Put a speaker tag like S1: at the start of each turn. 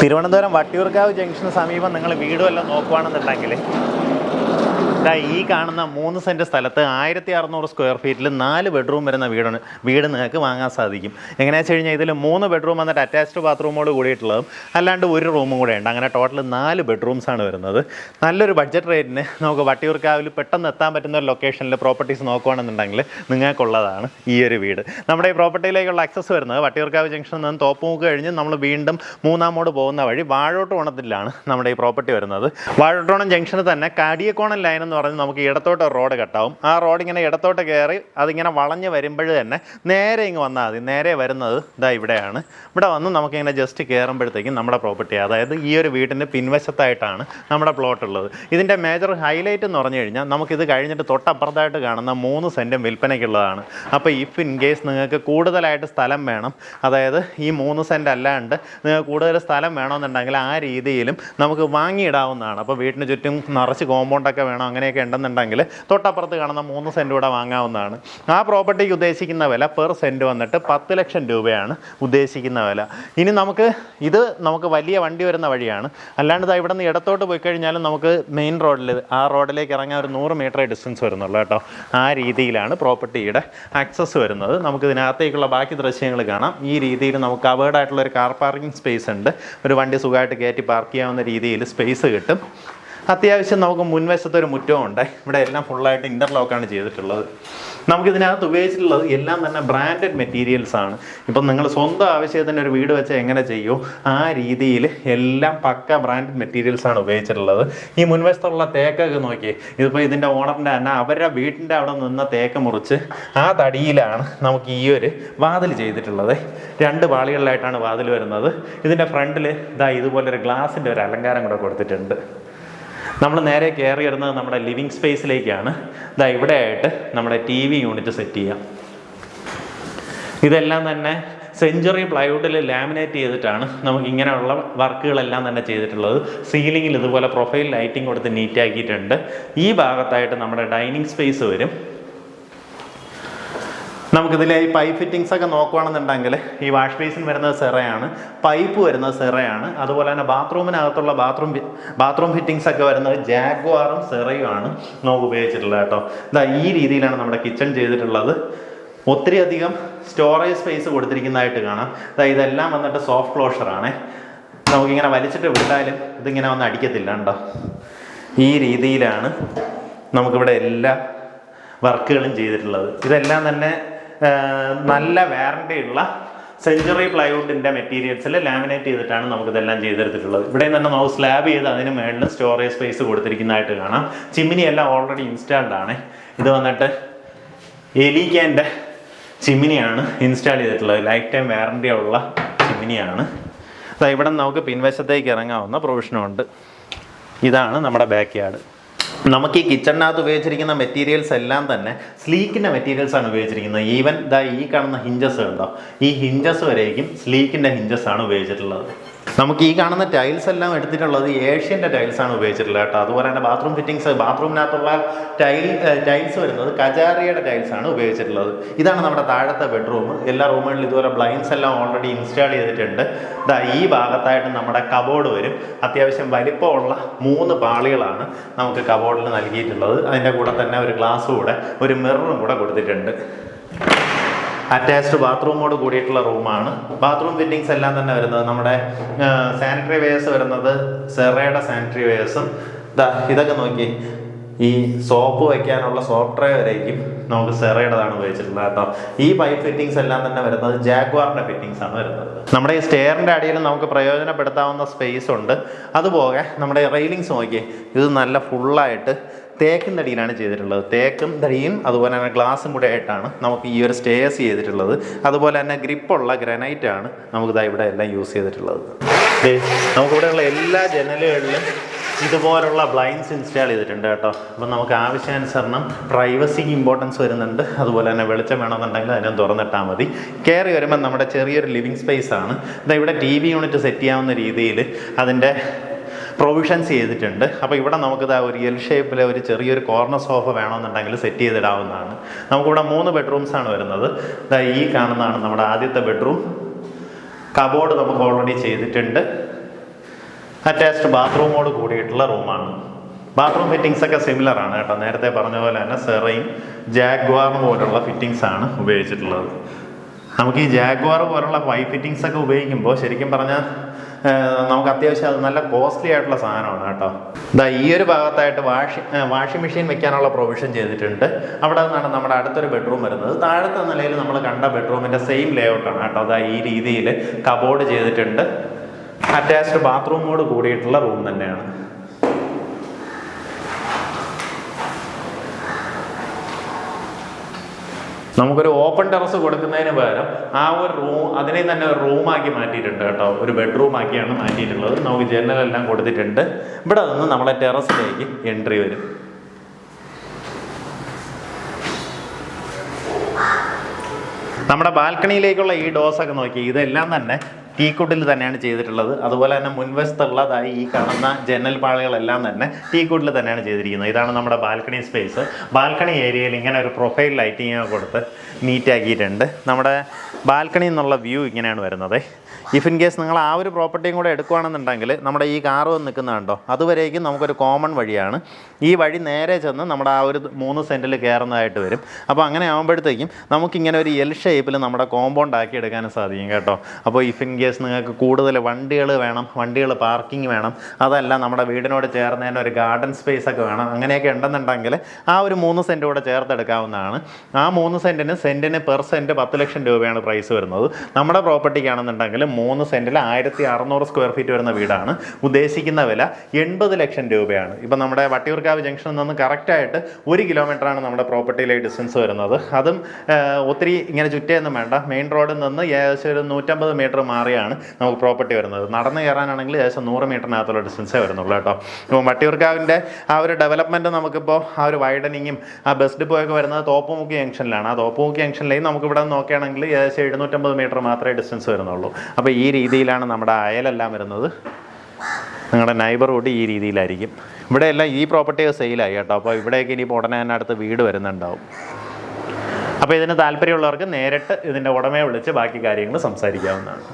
S1: Thiruvananthapuram Vattiyoorkavu junction സമീപം നിങ്ങൾ വീടുമെല്ലാം നോക്കുകയാണെന്നുണ്ടെങ്കിൽ ഈ കാണുന്ന മൂന്ന് സെന്റ് സ്ഥലത്ത് ആയിരത്തി അറുന്നൂറ് സ്ക്വയർ ഫീറ്റിൽ നാല് ബെഡ്റൂം വരുന്ന വീടാണ്. വീട് നിങ്ങൾക്ക് വാങ്ങാൻ സാധിക്കും. എങ്ങനെയാണെന്ന് വെച്ച് കഴിഞ്ഞാൽ ഇതിൽ മൂന്ന് ബെഡ്റൂം വന്നിട്ട് അറ്റാച്ച്ഡ് ബാത്റൂമോട് കൂടിയിട്ടുള്ളതും അല്ലാണ്ട് ഒരു റൂമും കൂടെ ഉണ്ട്. അങ്ങനെ ടോട്ടൽ നാല് ബെഡ്റൂംസ് ആണ് വരുന്നത്. നല്ലൊരു ബഡ്ജറ്റ് റേറ്റിന് നമുക്ക് വട്ടിയൂർക്കാവിൽ പെട്ടെന്ന് എത്താൻ പറ്റുന്ന ഒരു ലൊക്കേഷനിൽ പ്രോപ്പർട്ടീസ് നോക്കുകയാണെന്നുണ്ടെങ്കിൽ നിങ്ങൾക്കുള്ളതാണ് ഈ ഒരു വീട്. നമ്മുടെ ഈ പ്രോപ്പർട്ടിയിലേക്കുള്ള ആക്സസ് വരുന്നത് വട്ടിയൂർക്കാവ് ജംഗ്ഷനിൽ നിന്ന് തോപ്പുമുക്ക് കഴിഞ്ഞ് നമ്മൾ വീണ്ടും മൂന്നാമോട് പോകുന്ന വഴി വാഴോട്ടോണത്തിലാണ് നമ്മുടെ ഈ പ്രോപ്പർട്ടി വരുന്നത്. വാഴോട്ടോണം ജംഗ്ഷനിൽ തന്നെ കാടിയക്കോണം ലൈൻ എന്ന് പറഞ്ഞ് നമുക്ക് ഇടത്തോട്ട് റോഡ് കട്ടാവും. ആ റോഡ് ഇങ്ങനെ ഇടത്തോട്ട് കയറി അതിങ്ങനെ വളഞ്ഞ് വരുമ്പോൾ തന്നെ നേരെ ഇങ്ങ് വന്നാൽ മതി. നേരെ വരുന്നത് ഇതാ ഇവിടെയാണ്. ഇവിടെ വന്ന് നമുക്കിങ്ങനെ ജസ്റ്റ് കയറുമ്പോഴത്തേക്കും നമ്മുടെ പ്രോപ്പർട്ടി അതായത് ഈ ഒരു വീടിന്റെ പിൻവശത്തായിട്ടാണ് നമ്മുടെ പ്ലോട്ട് ഉള്ളത്. ഇതിന്റെ മേജർ ഹൈലൈറ്റ് എന്ന് പറഞ്ഞു കഴിഞ്ഞാൽ നമുക്കിത് കഴിഞ്ഞിട്ട് തൊട്ടപ്പുറത്തായിട്ട് കാണുന്ന മൂന്ന് സെന്റും വിൽപ്പനയ്ക്കുള്ളതാണ്. അപ്പോൾ ഇഫ് ഇൻ കേസ് നിങ്ങൾക്ക് കൂടുതലായിട്ട് സ്ഥലം വേണം അതായത് ഈ മൂന്ന് സെന്റ് അല്ലാണ്ട് നിങ്ങൾക്ക് കൂടുതൽ സ്ഥലം വേണമെന്നുണ്ടെങ്കിൽ ആ രീതിയിലും നമുക്ക് വാങ്ങിയിടാവുന്നതാണ്. അപ്പോൾ വീടിന് ചുറ്റും നിറച്ച് കോമ്പൗണ്ടൊക്കെ വേണം അങ്ങനെയൊക്കെ ഉണ്ടെന്നുണ്ടെങ്കിൽ തൊട്ടപ്പുറത്ത് കാണുന്ന മൂന്ന് സെന്റ് കൂടെ വാങ്ങാവുന്നതാണ്. ആ പ്രോപ്പർട്ടിക്ക് ഉദ്ദേശിക്കുന്ന വില പെർ സെന്റ് വന്നിട്ട് പത്ത് ലക്ഷം രൂപയാണ് ഉദ്ദേശിക്കുന്ന വില. ഇനി നമുക്ക് ഇത് നമുക്ക് വലിയ വണ്ടി വരുന്ന വഴിയാണ്. അല്ലാണ്ട് ദാ ഇവിടെ നിന്ന് ഇടത്തോട്ട് പോയി കഴിഞ്ഞാലും നമുക്ക് മെയിൻ റോഡിൽ ആ റോഡിലേക്ക് ഇറങ്ങാൻ ഒരു നൂറ് മീറ്റർ ഡിസ്റ്റൻസ് വരുന്നുള്ളൂ കേട്ടോ. ആ രീതിയിലാണ് പ്രോപ്പർട്ടിയുടെ ആക്സസ് വരുന്നത്. നമുക്ക് ഇതിനകത്തേക്കുള്ള ബാക്കി ദൃശ്യങ്ങൾ കാണാം. ഈ രീതിയിൽ നമുക്ക് അവേർഡ് ആയിട്ടുള്ള ഒരു കാർ പാർക്കിംഗ് സ്പേസ് ഉണ്ട്. ഒരു വണ്ടി സുഖമായിട്ട് കയറ്റി പാർക്ക് ചെയ്യാവുന്ന രീതിയിൽ സ്പേസ് കിട്ടും. അത്യാവശ്യം നമുക്ക് മുൻവശത്ത് ഒരു മുറ്റവും ഉണ്ട്. ഇവിടെ എല്ലാം ഫുള്ളായിട്ട് ഇന്റർലോക്കാണ് ചെയ്തിട്ടുള്ളത്. നമുക്കിതിനകത്ത് ഉപയോഗിച്ചിട്ടുള്ളത് എല്ലാം തന്നെ ബ്രാൻഡഡ് മെറ്റീരിയൽസ് ആണ്. ഇപ്പം നിങ്ങൾ സ്വന്തം ആവശ്യത്തിന് ഒരു വീട് വെച്ച് എങ്ങനെ ചെയ്യുമോ ആ രീതിയിൽ എല്ലാം പക്ക ബ്രാൻഡഡ് മെറ്റീരിയൽസ് ആണ് ഉപയോഗിച്ചിട്ടുള്ളത്. ഈ മുൻവശത്തുള്ള തേക്കൊക്കെ നോക്കി ഇതിപ്പോൾ ഇതിന്റെ ഓണറിന്റെ തന്നെ അവരുടെ വീട്ടിന്റെ അവിടെ നിന്ന തേക്ക് മുറിച്ച് ആ തടിയിലാണ് നമുക്ക് ഈ ഒരു വാതിൽ ചെയ്തിട്ടുള്ളത്. രണ്ട് പാളികളിലായിട്ടാണ് വാതിൽ വരുന്നത്. ഇതിന്റെ ഫ്രണ്ടിൽ ഇതാ ഇതുപോലെ ഇതുപോലൊരു ഗ്ലാസിന്റെ ഒരു അലങ്കാരം കൂടെ കൊടുത്തിട്ടുണ്ട്. നമ്മൾ നേരെ കയറി വരുന്നത് നമ്മുടെ ലിവിങ് സ്പേസിലേക്കാണ്. ഇതാ ഇവിടെ ആയിട്ട് നമ്മുടെ ടി വി യൂണിറ്റ് സെറ്റ് ചെയ്യാം. ഇതെല്ലാം തന്നെ സെഞ്ചുറി പ്ലൈവുഡിൽ ലാമിനേറ്റ് ചെയ്തിട്ടാണ് നമുക്ക് ഇങ്ങനെയുള്ള വർക്കുകളെല്ലാം തന്നെ ചെയ്തിട്ടുള്ളത്. സീലിങ്ങിൽ ഇതുപോലെ പ്രൊഫൈൽ ലൈറ്റിംഗ് കൊടുത്ത് നീറ്റാക്കിയിട്ടുണ്ട്. ഈ ഭാഗത്തായിട്ട് നമ്മുടെ ഡൈനിങ് സ്പേസ് വരും. നമുക്കിതിലെ ഈ പൈപ്പ് ഫിറ്റിങ്സ് ഒക്കെ നോക്കുകയാണെന്നുണ്ടെങ്കിൽ ഈ വാഷ് ബേസിൻ വരുന്നത് സെറയാണ് പൈപ്പ് വരുന്നത് സെറയാണ് അതുപോലെ തന്നെ ബാത്റൂമിനകത്തുള്ള ബാത്റൂം ബാത്റൂം ഫിറ്റിങ്സ് ഒക്കെ വരുന്നത് ജാഗ്വാറും സെറയുമാണ് നമുക്ക് ഉപയോഗിച്ചിട്ടുള്ളത് കേട്ടോ. ഇതാ ഈ രീതിയിലാണ് നമ്മുടെ കിച്ചൺ ചെയ്തിട്ടുള്ളത്. ഒത്തിരി അധികം സ്റ്റോറേജ് സ്പേസ് കൊടുത്തിരിക്കുന്നതായിട്ട് കാണാം. ഇതാ ഇതെല്ലാം വന്നിട്ട് സോഫ്റ്റ് ക്ലോഷറാണ് നമുക്കിങ്ങനെ വലിച്ചിട്ട് വിട്ടാലും ഇതിങ്ങനെ വന്ന് അടിക്കത്തില്ല കേട്ടോ. ഈ രീതിയിലാണ് നമുക്കിവിടെ എല്ലാ വർക്കുകളും ചെയ്തിട്ടുള്ളത്. ഇതെല്ലാം തന്നെ നല്ല വാറണ്ടി ഉള്ള സെഞ്ചുറി പ്ലൈവുഡിന്റെ മെറ്റീരിയൽസിൽ ലാമിനേറ്റ് ചെയ്തിട്ടാണ് നമുക്കിതെല്ലാം ചെയ്തെടുത്തിട്ടുള്ളത്. ഇവിടെ തന്നെ നമുക്ക് സ്ലാബ് ചെയ്ത് അതിന് മുകളിൽ സ്റ്റോറേജ് സ്പേസ് കൊടുത്തിരിക്കുന്നതായിട്ട് കാണാം. ചിമ്മിനി എല്ലാം ഓൾറെഡി ഇൻസ്റ്റാൾഡ് ആണ്. ഇത് വന്നിട്ട് എലിക്കാന്റെ ചിമ്മിനിയാണ് ഇൻസ്റ്റാൾ ചെയ്തിട്ടുള്ളത്. ലൈഫ് ടൈം വാറണ്ടി ഉള്ള ചിമ്മിനിയാണ്. ഇവിടെ നമുക്ക് പിൻവശത്തേക്ക് ഇറങ്ങാവുന്ന പ്രൊവിഷനുണ്ട് ഇതാണ് നമ്മുടെ ബാക്ക് യാർഡ് നമുക്ക് ഈ കിച്ചണിനകത്ത് ഉപയോഗിച്ചിരിക്കുന്ന മെറ്റീരിയൽസ് എല്ലാം തന്നെ സ്ലീക്കിന്റെ മെറ്റീരിയൽസ് ആണ് ഉപയോഗിച്ചിരിക്കുന്നത്. ഈവൻ ദാ ഈ കാണുന്ന ഹിഞ്ചസ് ഉണ്ടോ? ഈ ഹിഞ്ചസ് വരെയും സ്ലീക്കിന്റെ ഹിഞ്ചസ് ആണ് ഉപയോഗിച്ചിട്ടുള്ളത്. നമുക്ക് ഈ കാണുന്ന ടൈൽസ് എല്ലാം എടുത്തിട്ടുള്ളത് ഏഷ്യന്റെ ടൈൽസ് ആണ് ഉപയോഗിച്ചിട്ടുള്ളത് കേട്ടോ. അതുപോലെ തന്നെ ബാത്റൂം ഫിറ്റിങ്സ് ബാത്റൂമിനകത്തുള്ള ടൈൽ ടൈൽസ് വരുന്നത് കജാറിയുടെ ടൈൽസ് ആണ് ഉപയോഗിച്ചിട്ടുള്ളത്. ഇതാണ് നമ്മുടെ താഴത്തെ ബെഡ്റൂം എല്ലാ റൂമുകളിലും ഇതുപോലെ ബ്ലൈൻസ് എല്ലാം ഓൾറെഡി ഇൻസ്റ്റാൾ ചെയ്തിട്ടുണ്ട്. ഇതാ ഈ ഭാഗത്തായിട്ട് നമ്മുടെ കബോർഡ് വരും. അത്യാവശ്യം വലിപ്പമുള്ള മൂന്ന് പാളികളാണ് നമുക്ക് കബോർഡിൽ നൽകിയിട്ടുള്ളത്. അതിന്റെ കൂടെ തന്നെ ഒരു ഗ്ലാസ് കൂടെ ഒരു മിററും കൂടെ കൊടുത്തിട്ടുണ്ട്. അറ്റാച്ച്ഡ് ബാത്റൂമോട് കൂടിയിട്ടുള്ള റൂമാണ്. ബാത്റൂം ഫിറ്റിങ്സ് എല്ലാം തന്നെ വരുന്നത് നമ്മുടെ സാനിറ്ററി വെയേഴ്സ് വരുന്നത് സെറയുടെ സാനിറ്ററി വെയേഴ്സും ഇതാ ഇതൊക്കെ നോക്കി. ഈ സോപ്പ് വയ്ക്കാനുള്ള സോഫ്റ്റ് ട്രേ വരേക്കും നമുക്ക് സെറയുടേതാണ് ഉപയോഗിച്ചിട്ടുള്ളത് കേട്ടോ. ഈ പൈപ്പ് ഫിറ്റിങ്സ് എല്ലാം തന്നെ വരുന്നത് ജാഗ്വാറിന്റെ ഫിറ്റിങ്സ് ആണ് വരുന്നത്. നമ്മുടെ ഈ സ്റ്റെയറിന്റെ അടിയിൽ നമുക്ക് പ്രയോജനപ്പെടുത്താവുന്ന സ്പേസ് ഉണ്ട്. അതുപോലെ നമ്മുടെ റെയിലിങ്സ് നോക്കി. ഇത് നല്ല ഫുള്ളായിട്ട് തേക്കും തടിയിലാണ് ചെയ്തിട്ടുള്ളത്. തേക്കും തടിയും അതുപോലെ തന്നെ ഗ്ലാസും കൂടെ ആയിട്ടാണ് നമുക്ക് ഈ ഒരു സ്റ്റേസ് ചെയ്തിട്ടുള്ളത്. അതുപോലെ തന്നെ ഗ്രിപ്പുള്ള ഗ്രാനൈറ്റ് ആണ് നമുക്കിതാ ഇവിടെ എല്ലാം യൂസ് ചെയ്തിട്ടുള്ളത്. നമുക്കിവിടെയുള്ള എല്ലാ ജനലുകളിലും ഇതുപോലുള്ള ബ്ലൈൻഡ്സ് ഇൻസ്റ്റാൾ ചെയ്തിട്ടുണ്ട് കേട്ടോ. അപ്പം നമുക്ക് ആവശ്യാനുസരണം പ്രൈവസിക്ക് ഇമ്പോർട്ടൻസ് വരുന്നുണ്ട്. അതുപോലെ തന്നെ വെളിച്ചം വേണമെന്നുണ്ടെങ്കിൽ അതിനെ തുറന്നിട്ടാൽ മതി. കയറി വരുമ്പോൾ നമ്മുടെ ചെറിയൊരു ലിവിങ് സ്പേസ് ആണ്. ഇതാ ഇവിടെ ടി വി യൂണിറ്റ് സെറ്റ് ചെയ്യാവുന്ന രീതിയിൽ അതിന്റെ പ്രൊവിഷൻസ് ചെയ്തിട്ടുണ്ട്. അപ്പോൾ ഇവിടെ നമുക്കിത് ഒരു എൽ ഷേപ്പിലെ ഒരു ചെറിയൊരു കോർണർ സോഫ വേണമെന്നുണ്ടെങ്കിൽ സെറ്റ് ചെയ്തിടാവുന്നതാണ്. നമുക്കിവിടെ മൂന്ന് ബെഡ്റൂംസ് ആണ് വരുന്നത്. ഈ കാണുന്നതാണ് നമ്മുടെ ആദ്യത്തെ ബെഡ്റൂം കബോർഡ് നമുക്ക് ഓൾറെഡി ചെയ്തിട്ടുണ്ട്. അറ്റാച്ച്ഡ് ബാത്റൂമോട് കൂടിയിട്ടുള്ള റൂമാണ് ബാത്റൂം ഫിറ്റിങ്സ് ഒക്കെ സിമിലർ ആണ് കേട്ടോ. നേരത്തെ പറഞ്ഞ പോലെ തന്നെ സെറയും ജാഗ്വാറും പോലുള്ള ഫിറ്റിങ്സ് ആണ് ഉപയോഗിച്ചിട്ടുള്ളത്. നമുക്ക് ഈ ജാഗ്വാർ പോലുള്ള വൈ ഫിറ്റിങ്സ് ഒക്കെ ഉപയോഗിക്കുമ്പോൾ ശരിക്കും പറഞ്ഞാൽ നമുക്ക് അത്യാവശ്യം അത് നല്ല കോസ്റ്റ്ലി ആയിട്ടുള്ള സാധനമാണ് കേട്ടോ. ഇതാ ഈ ഒരു ഭാഗത്തായിട്ട് വാഷി വാഷിംഗ് മെഷീൻ വെക്കാനുള്ള പ്രൊവിഷൻ ചെയ്തിട്ടുണ്ട്. അവിടെ നിന്നാണ് നമ്മുടെ അടുത്തൊരു ബെഡ്റൂം വരുന്നത്. താഴത്തെ നിലയിൽ നമ്മൾ കണ്ട ബെഡ്റൂമിന്റെ സെയിം ലേഔട്ടാണ് കേട്ടോ. അതാ ഈ രീതിയിൽ കബോർഡ് ചെയ്തിട്ടുണ്ട്. അറ്റാച്ച്ഡ് ബാത്റൂമോട് കൂടിയിട്ടുള്ള റൂം തന്നെയാണ്. നമുക്കൊരു ഓപ്പൺ ടെറസ് കൊടുക്കുന്നതിന് പകരം ആ ഒരു റൂം അതിനെ തന്നെ ഒരു റൂമാക്കി മാറ്റിയിട്ടുണ്ട് കേട്ടോ. ഒരു ബെഡ്റൂം ആക്കിയാണ് മാറ്റിയിട്ടുള്ളത്. നമുക്ക് ജനലെല്ലാം കൊടുത്തിട്ടുണ്ട്. ഇവിടെ നിന്ന് നമ്മളെ ടെറസിലേക്ക് എൻട്രി വരും. നമ്മുടെ ബാൽക്കണിയിലേക്കുള്ള ഈ ഡോസ് ഒക്കെ നോക്കി. ഇതെല്ലാം തന്നെ ടീക്കുഡിൽ തന്നെയാണ് ചെയ്തിട്ടുള്ളത്. അതുപോലെ തന്നെ മുൻവശത്തുള്ളതായി ഈ കാണുന്ന ജനൽ പാളികളെല്ലാം തന്നെ ടീക്കുഡിൽ തന്നെയാണ് ചെയ്തിരിക്കുന്നത്. ഇതാണ് നമ്മുടെ ബാൽക്കണി സ്പേസ് ബാൽക്കണി ഏരിയയിൽ ഇങ്ങനെ ഒരു പ്രൊഫൈൽ ലൈറ്റിംഗ് കൊടുത്ത് നീറ്റാക്കിയിട്ടുണ്ട് നമ്മുടെ ബാൽക്കണി എന്നുള്ള വ്യൂ ഇങ്ങനെയാണ് വരുന്നത്. ഇഫ് ഇൻ കേസ് നിങ്ങൾ ആ ഒരു പ്രോപ്പർട്ടിയും കൂടെ എടുക്കുകയാണെന്നുണ്ടെങ്കിൽ നമ്മുടെ ഈ കാറ് വന്ന് നിൽക്കുന്നുണ്ടോ അതുവരേക്കും നമുക്കൊരു കോമൺ വഴിയാണ്. ഈ വഴി നേരെ ചെന്ന് നമ്മുടെ ആ ഒരു മൂന്ന് സെന്റിൽ കയറുന്നതായിട്ട് വരും. അപ്പോൾ അങ്ങനെ ആകുമ്പോഴത്തേക്കും നമുക്കിങ്ങനെ ഒരു എൽ ഷേപ്പിൽ നമ്മുടെ കോമ്പൗണ്ട് ആക്കി എടുക്കാനും സാധിക്കും കേട്ടോ. അപ്പോൾ ഇഫ് ഇൻ കേസ് നിങ്ങൾക്ക് കൂടുതൽ വണ്ടികൾ വേണം വണ്ടികൾ പാർക്കിംഗ് വേണം. അതല്ല നമ്മുടെ വീടിനോട് ചേർന്ന് തന്നെ ഒരു ഗാർഡൻ സ്പേസ് ഒക്കെ വേണം. അങ്ങനെയൊക്കെ ഉണ്ടെന്നുണ്ടെങ്കിൽ ആ ഒരു മൂന്ന് സെന്റ് കൂടെ ചേർത്തെടുക്കാവുന്നതാണ്. ആ മൂന്ന് സെന്റിന് സെന്റിന് പെർ സെന്റ് പത്ത് ലക്ഷം രൂപയാണ് പ്രൈസ് വരുന്നത്. നമ്മുടെ പ്രോപ്പർട്ടിക്കാണെന്നുണ്ടെങ്കിൽ മൂന്ന് സെന്റിൽ ആയിരത്തി അറുന്നൂറ് സ്ക്വയർ ഫീറ്റ് വരുന്ന വീടാണ്. ഉദ്ദേശിക്കുന്ന വില എൺപത് ലക്ഷം രൂപയാണ്. ഇപ്പം നമ്മുടെ വട്ടിയൂർക്കാവ് ജംഗ്ഷനിൽ നിന്ന് കറക്റ്റായിട്ട് ഒരു കിലോമീറ്ററാണ് നമ്മുടെ പ്രോപ്പർട്ടിയിലെ ഡിസ്റ്റൻസ് വരുന്നത്. അതും ഒത്തിരി ഇങ്ങനെ ചുറ്റിയൊന്നും വേണ്ട. മെയിൻ റോഡിൽ നിന്ന് ഏകദേശം ഒരു നൂറ്റമ്പത് മീറ്റർ മാറിയാണ് നമുക്ക് പ്രോപ്പർട്ടി വരുന്നത്. നടന്ന് കയറാനാണെങ്കിൽ ഏകദേശം നൂറ് മീറ്ററിനകത്തുള്ള ഡിസ്റ്റൻസേ വരുന്നുള്ളൂ കേട്ടോ. ഇപ്പോൾ വട്ടിയൂർക്കാവിന്റെ ആ ഒരു ഡെവലപ്മെന്റ് നമുക്കിപ്പോൾ ആ ഒരു വൈഡനിങ്ങും ആ ബസ് ഡിപ്പോ ഒക്കെ വരുന്നത് തോപ്പുമുക്കി ജംഗ്ഷനിലാണ്. ആ തോപ്പുമുക്കി ജംഗ്ഷനിലേക്ക് നമുക്ക് ഇവിടെ നോക്കുകയാണെങ്കിൽ ഏകദേശം എഴുന്നൂറ്റമ്പത് മീറ്റർ മാത്രമേ ഡിസ്റ്റൻസ് വരുന്നുള്ളൂ. അപ്പോൾ ഈ രീതിയിലാണ് നമ്മുടെ അയലെല്ലാം വരുന്നത്. നിങ്ങളുടെ നൈബർഹുഡ് ഈ രീതിയിലായിരിക്കും. ഇവിടെ എല്ലാം ഈ പ്രോപ്പർട്ടി സെയിലായി കേട്ടോ. അപ്പോൾ ഇവിടെയൊക്കെ ഇനി ഉടനെ തന്നെ അടുത്ത് വീട് വരുന്നുണ്ടാവും. അപ്പോൾ ഇതിന് താല്പര്യമുള്ളവർക്ക് നേരിട്ട് ഇതിന്റെ ഉടമയെ വിളിച്ച് ബാക്കി കാര്യങ്ങൾ സംസാരിക്കാവുന്നതാണ്.